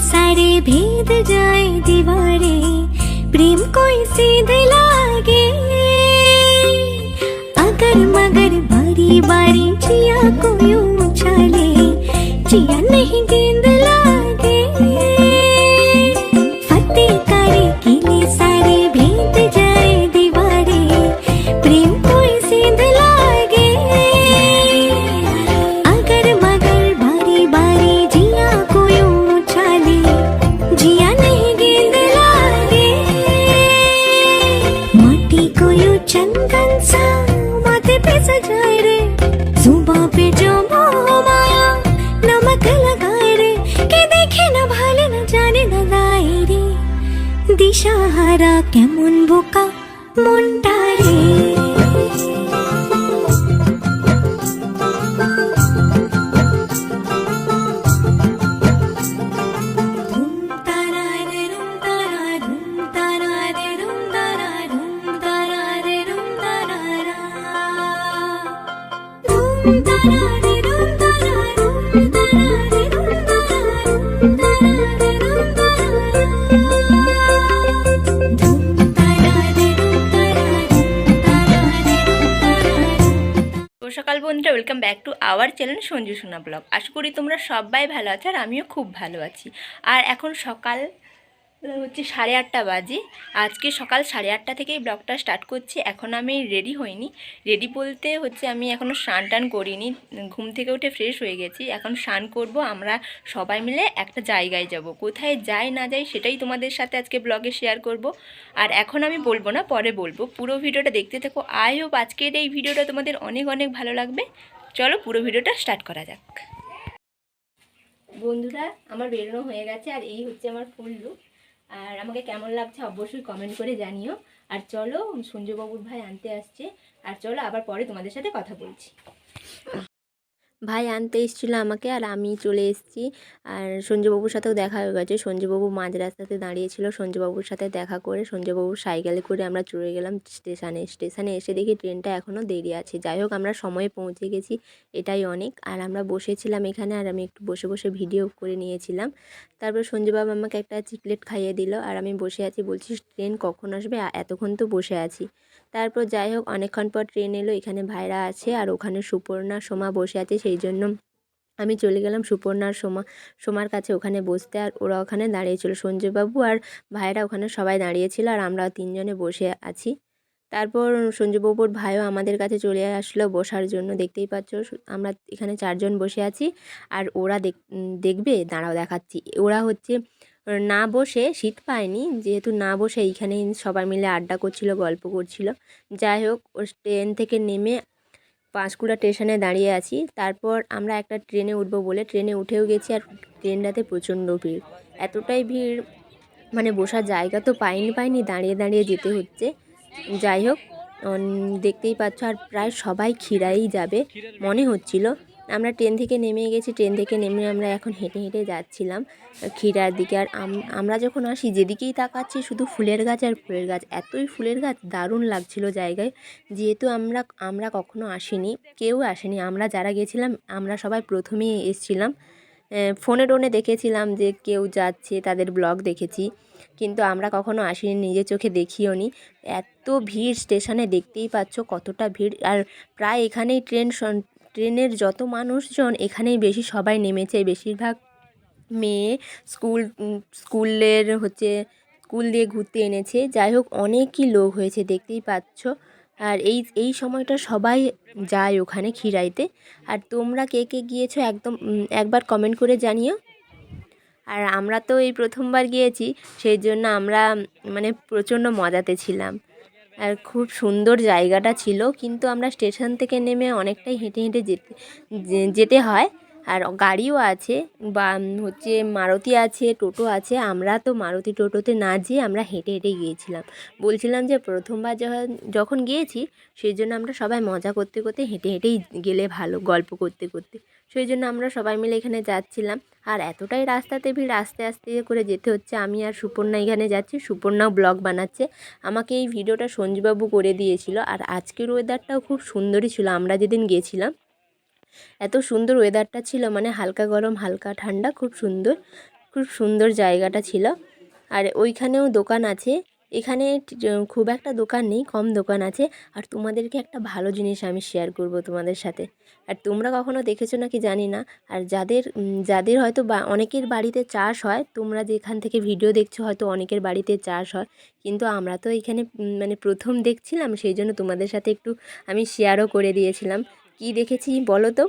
सारे भेद जाए दीवारे, प्रेम कोई सीध लागे अगर मगर बारी बारी चिया को यूँ उछाले जिया नहीं गेंद দিশাহারা কেমন বোকা? মনটা সকাল বন্ধুরা welcome back to our channel Sanju Sona blog আশা করি তোমরা সবাই ভালো আছো আর আমিও খুব ভালো আছি। আর এখন সকাল হচ্ছে সাড়ে আটটা বাজে। আজকে সকাল সাড়ে আটটা থেকেই ব্লগটা স্টার্ট করছি। এখন আমি রেডি হইনি। রেডি বলতে হচ্ছে আমি এখনও স্নান টান করিনি। ঘুম থেকে উঠে ফ্রেশ হয়ে গেছি। এখন স্নান করব। আমরা সবাই মিলে একটা জায়গায় যাব। কোথায় যাই না যাই সেটাই তোমাদের সাথে আজকে ব্লগে শেয়ার করব। আর এখন আমি বলব না, পরে বলব। পুরো ভিডিওটা দেখতে থাকো। আই হোপ আজকের এই ভিডিওটা তোমাদের অনেক অনেক ভালো লাগবে। চলো পুরো ভিডিওটা স্টার্ট করা যাক। বন্ধুরা, আমার বেরোনো হয়ে গেছে। আর এই হচ্ছে আমার ফুল লুক আর আমাকে কেমন লাগছে অবশ্যই কমেন্ট করে জানিও। আর চলো সঞ্জয়বাবুর ভাই আনতে আসছে। আর চলো আবার পরে তোমাদের সাথে কথা বলছি। ভাই আনতে এসেছিল আমাকে আর আমি চলে এসেছি। আর সঞ্জয়বাবুর সাথেও দেখা হয়ে গেছে। সঞ্জয়বাবু মাঝ রাস্তাতে দাঁড়িয়েছিল। সঞ্জয়বাবুর সাথে দেখা করে সঞ্জয়বাবুর সাইকেলে করে আমরা চলে গেলাম স্টেশনে। স্টেশনে এসে দেখি ট্রেনটা এখনও দেরি আছে। যাই হোক, আমরা সময়ে পৌঁছে গেছি। এটাই অনেক। আর আমরা বসেছিলাম এখানে আর আমি একটু বসে বসে ভিডিও করে নিয়েছিলাম। তারপর সঞ্জয়বাবু আমাকে একটা চিকলেট খাইয়ে দিল। আর আমি বসে আছি। বলছি, ট্রেন কখন আসবে? এতক্ষণ তো বসে আছি। তারপর যাই হোক, অনেকক্ষণ পর ট্রেন এলো। এখানে ভাইরা আছে আর ওখানে সুপর্ণা, সোমা বসে আছে। সেই জন্য আমি চলে গেলাম সুপর্ণার সোমা, সোমার কাছে ওখানে বসতে আর ওরা ওখানে দাঁড়িয়েছিল সঞ্জয়বাবু আর ভাইরা ওখানে সবাই দাঁড়িয়েছিল আর আমরা তিনজনে বসে আছি। তারপর সঞ্জয়বাবুর ভাইও আমাদের কাছে চলে আসলো বসার জন্য, দেখতেই পাচ্ছ আমরা এখানে চারজন বসে আছি আর ওরা দেখ দেখবে, দাঁড়াও দেখাচ্ছি। ওরা হচ্ছে না বসে শীত পায়নি, যেহেতু না বসে এইখানেই সবাই মিলে আড্ডা করছিল, গল্প করছিল। যাই হোক ট্রেন থেকে নেমে পাঁশকুড়া স্টেশনে দাঁড়িয়ে আছি। তারপর আমরা একটা ট্রেনে উঠবো বলে। ট্রেনে উঠেও গেছি আর ট্রেনটাতে প্রচণ্ড ভিড়। এতটাই ভিড় মানে বসার জায়গা তো পাইনি পাইনি, দাঁড়িয়ে দাঁড়িয়ে যেতে হচ্ছে। যাই হোক দেখতেই পাচ্ছ আর প্রায় সবাই খিরাই যাবে। মনে হচ্ছিল আমরা ট্রেন থেকে নেমে গেছি, ট্রেন থেকে নেমে আমরা এখন হেঁটে হেঁটে যাচ্ছিলাম ক্ষীরার দিকে। আর আম- আমরা যখন আসি, যেদিকেই তাকাচ্ছি, শুধু ফুলের গাছ আর ফুলের গাছ। এতই ফুলের গাছ, দারুণ লাগছিল জায়গায়। যেহেতু আমরা আমরা কখনো আসিনি, কেউ আসেনি। আমরা যারা গেছিলাম, আমরা সবাই প্রথমেই এসছিলাম। ফোনে টোনে দেখেছিলাম যে কেউ যাচ্ছে, তাদের ব্লগ দেখেছি। কিন্তু আমরা কখনো আসিনি, নিজের চোখে দেখিও নি। এত ভিড় স্টেশনে দেখতেই পাচ্ছ কতটা ভিড়। আর প্রায় এখানেই ট্রেন ট্রেনের যত মানুষজন এখানেই বেশি সবাই নেমেছে। বেশিরভাগ মেয়ে স্কুল স্কুলের হচ্ছে স্কুল দিয়ে ঘুরতে এনেছে। যাই হোক, অনেকই লোক হয়েছে, দেখতেই পাচ্ছ। আর এই এই সময়টা সবাই যায় ওখানে খিরাইতে। আর তোমরা কে কে গিয়েছো একদম একবার কমেন্ট করে জানিও। আর আমরা তো এই প্রথমবার গিয়েছি, সেই জন্য আমরা মানে প্রচণ্ড মজাতে ছিলাম। আর খুব সুন্দর জায়গাটা ছিল, কিন্তু আমরা স্টেশন থেকে নেমে অনেকটাই হেঁটে হেঁটে যেতে যেতে হয়। আর গাড়িও আছে, বা হচ্ছে মারুতি আছে, টোটো আছে। আমরা তো মারুতি টোটোতে না যেয়ে আমরা হেঁটে হেঁটে গিয়েছিলাম। বলছিলাম যে প্রথমবার যখন যখন গিয়েছি, সেই জন্য আমরা সবাই মজা করতে করতে হেঁটে হেঁটেই গেলে ভালো, গল্প করতে করতে। সেই জন্য আমরা সবাই মিলে এখানে যাচ্ছিলাম। আর এতটাই রাস্তাতে ভিড়, আস্তে আস্তে করে যেতে হচ্ছে। আমি আর সুপর্ণা এখানে যাচ্ছি। সুপর্ণাও ব্লগ বানাচ্ছে। আমাকে এই ভিডিওটা সঞ্জুবাবু করে দিয়েছিল। আর আজকের ওয়েদারটাও খুব সুন্দরই ছিল। আমরা যেদিন গিয়েছিলাম এত সুন্দর ওয়েদারটা ছিল মানে হালকা গরম, হালকা ঠান্ডা, খুব সুন্দর খুব সুন্দর জায়গাটা ছিল। আর ওইখানেও দোকান আছে, এখানে খুব একটা দোকান নেই, কম দোকান আছে। আর তোমাদেরকে একটা ভালো জিনিস আমি শেয়ার করব তোমাদের সাথে। আর তোমরা কখনো দেখেছ নাকি জানি না, আর যাদের যাদের হয়তো বা অনেকের বাড়িতে চাষ হয়, তোমরা যেখান থেকে ভিডিও দেখছ হয়তো অনেকের বাড়িতে চাষ হয়। কিন্তু আমরা তো এখানে মানে প্রথম দেখছিলাম, সেই জন্য তোমাদের সাথে একটু আমি শেয়ারও করে দিয়েছিলাম। কি দেখেছি বলো তো?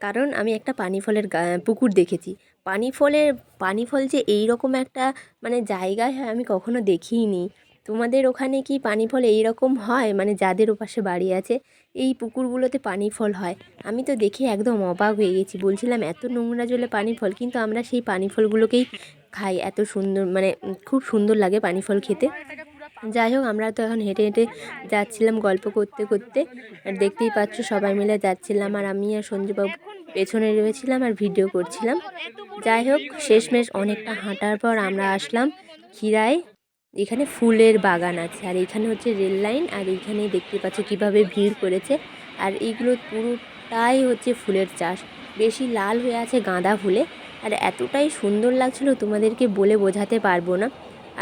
কারণ আমি একটা পানি ফলের পুকুর দেখেছি। পানি ফলের পানি ফল যে এই রকম একটা মানে জায়গায় হয় আমি কখনো দেখিইনি তোমাদের ওখানে কি পানি ফল এই রকম হয়? মানে যাদের ওপাশে বাড়ি আছে, এই পুকুরগুলোতে পানি ফল হয়। আমি তো দেখে একদম অবাক হয়ে গেছি। বলছিলাম, এত নোংরা জলে পানি ফল কিন্তু আমরা সেই পানি ফলগুলোকেই খাই। এত সুন্দর মানে খুব সুন্দর লাগে পানি ফল খেতে। যাই হোক, আমরা তো এখন হেঁটে হেঁটে যাচ্ছিলাম গল্প করতে করতে। আর দেখতেই পাচ্ছ, সবাই মিলে যাচ্ছিলাম, আর আমি আর সঞ্জুবাবু পেছনে রয়েছিলাম আর ভিডিও করছিলাম। যাই হোক, শেষমেশ অনেকটা হাঁটার পর আমরা আসলাম খিরায়। এখানে ফুলের বাগান আছে, আর এখানে হচ্ছে রেল লাইন, আর এইখানে দেখতে পাচ্ছ কীভাবে ভিড় করেছে। আর এইগুলো পুরোটাই হচ্ছে ফুলের চাষ। বেশি লাল হয়ে আছে গাঁদা ফুলে, আর এতটাই সুন্দর লাগছিল তোমাদেরকে বলে বোঝাতে পারব না।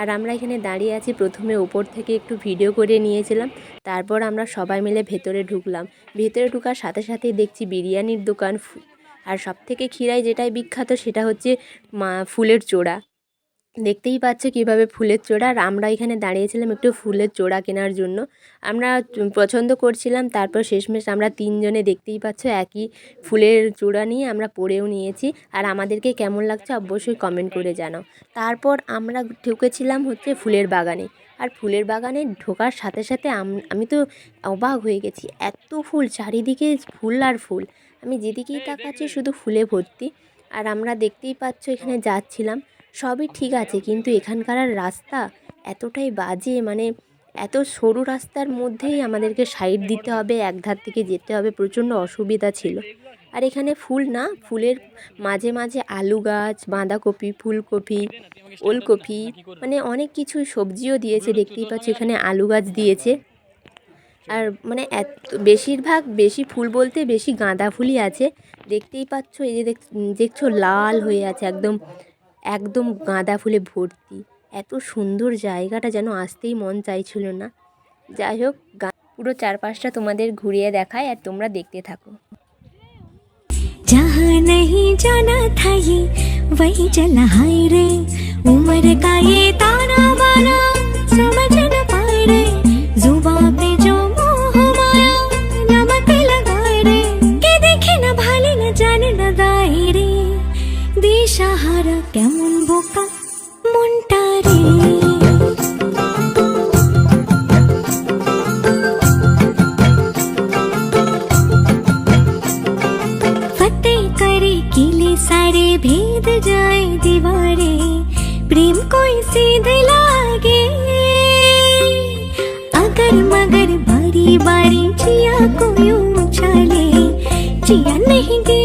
আর আমরা এখানে দাঁড়িয়ে আছি। প্রথমে উপর থেকে একটু ভিডিও করে নিয়েছিলাম। তারপর আমরা সবাই মিলে ভেতরে ঢুকলাম। ভেতরে ঢুকার সাথে সাথে দেখছি বিরিয়ানির দোকান আর সব থেকে ক্ষীরাই যেটাই বিখ্যাত সেটা হচ্ছে মা ফুলের চোড়া। দেখতেই পাচ্ছ কীভাবে ফুলের চোড়া। আর আমরা এখানে দাঁড়িয়েছিলাম একটু ফুলের চোড়া কেনার জন্য। আমরা পছন্দ করছিলাম, তারপর শেষমেশ আমরা তিনজনে দেখতেই পাচ্ছ একই ফুলের চূড়া নিয়ে আমরা পরেও নিয়েছি। আর আমাদেরকে কেমন লাগছে অবশ্যই কমেন্ট করে জানাও। তারপর আমরা ঢুকেছিলাম হচ্ছে ফুলের বাগানে। আর ফুলের বাগানে ঢোকার সাথে সাথে আম- তো অবাক হয়ে গেছি। এত ফুল, চারিদিকে ফুল আর ফুল। আমি যেদিকেই তাকাচ্ছি শুধু ফুলে ভর্তি। আর আমরা দেখতেই পাচ্ছ এখানে যাচ্ছিলাম। সবই ঠিক আছে, কিন্তু এখানকার আর রাস্তা এতটাই বাজে মানে এত সরু রাস্তার মধ্যেই আমাদেরকে সাইড দিতে হবে এক ধার থেকে যেতে হবে, প্রচণ্ড অসুবিধা ছিল। আর এখানে ফুল না, ফুলের মাঝে মাঝে আলু গাছ, বাঁধাকপি, ফুলকপি, ওলকপি মানে অনেক কিছু সবজিও দিয়েছে, দেখতেই পাচ্ছ এখানে আলু গাছ দিয়েছে। আর মানে এত, বেশিরভাগ বেশি ফুল বলতে বেশি গাঁদা ফুলই আছে। দেখতেই পাচ্ছ, এই যে দেখছ, লাল হয়ে আছে, একদম একদম গাঁদা ফুলে ভর্তি এত সুন্দর জায়গাটা যেন আসতেই মন চাইছিল না যাই হোক গা- পুরো চারপাশটা তোমাদের ঘুরিয়ে দেখায় আর তোমরা দেখতে থাকো जहाँ नहीं जाना था ये वही चला हाय रे उम्र का ये ताना बाना समझ न पाए रे जुबा पे जो দিশাহারা কেমন বোকা মনটা রে फतेह करे किले सारे भेद जाए दीवारे प्रेम कोई सीध लागे अगर मगर बारी बारी जिया को यूं उछाले जिया नहीं गेंद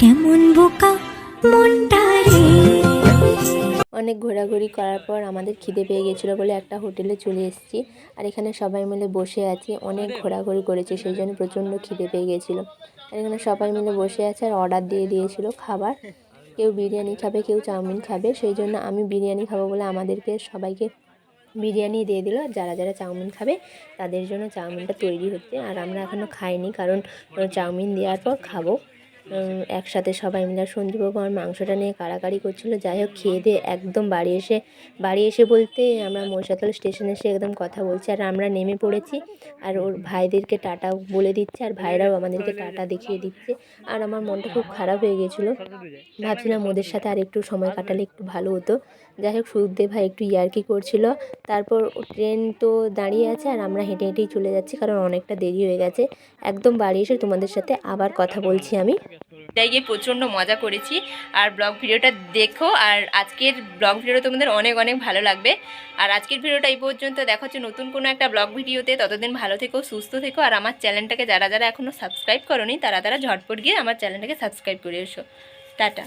কেমন বোকা? মনটা রে। অনেক ঘোরাঘুরি করার পর আমাদের খিদে পেয়ে গেছিল বলে একটা হোটেলে চলে এসেছি আর এখানে সবাই মিলে বসে আছি। অনেক ঘোরাঘুরি করেছি সেই জন্য প্রচণ্ড খিদে পেয়ে গেছিল। আর এখানে সবাই মিলে বসে আছে আর অর্ডার দিয়ে দিয়েছিল খাবার। কেউ বিরিয়ানি খাবে কেউ চাউমিন খাবে সেই জন্য আমি বিরিয়ানি খাব বলে আমাদেরকে সবাইকে বিরিয়ানি দিয়ে দিল। যারা যারা চাউমিন খাবে তাদের জন্য চাউমিনটা তৈরি হচ্ছে। আর আমরা এখনও খাইনি কারণ চাউমিন দেওয়ার পর খাব। একসাথে সবাই মিলে সঞ্জীববাবু আমার মাংসটা নিয়ে কাড়াকাড়ি করছিল। যাই হোক, খেয়ে দিয়ে একদম বাড়ি এসে বাড়ি এসে বলতে আমরা মহিষাতল স্টেশনে এসে একদম কথা বলছি। আর আমরা নেমে পড়েছি আর ওর ভাইদেরকে টাটা বলে দিচ্ছে আর ভাইরাও আমাদেরকে টাটা দেখিয়ে দিচ্ছে। আর আমার মনটা খুব খারাপ হয়ে গেছিল। ভাবছিলাম ওদের সাথে আর একটু সময় কাটালে একটু ভালো হতো। যাই হোক সুখদেব ভাই একটু ইয়ার্কি করছিল। তারপর ট্রেন তো দাঁড়িয়ে আছে আর আমরা হেঁটে হেঁটেই চলে যাচ্ছি কারণ অনেকটা দেরি হয়ে গেছে। একদম বাড়ি এসে তোমাদের সাথে আবার কথা বলছি আমি। তাই গিয়ে প্রচণ্ড মজা করেছি আর ব্লগ ভিডিওটা দেখো আর আজকের ব্লগ ভিডিওটা তোমাদের অনেক অনেক ভালো লাগবে। আর আজকের ভিডিওটা এই পর্যন্ত, দেখা হচ্ছে নতুন কোনো একটা ব্লগ ভিডিওতে। ততদিন ভালো থেকো, সুস্থ থেকো আর আমার চ্যানেলটাকে যারা যারা এখনও সাবস্ক্রাইব করোনি, তারা তারা ঝটপট গিয়ে আমার চ্যানেলটাকে সাবস্ক্রাইব করে এসো। টাটা।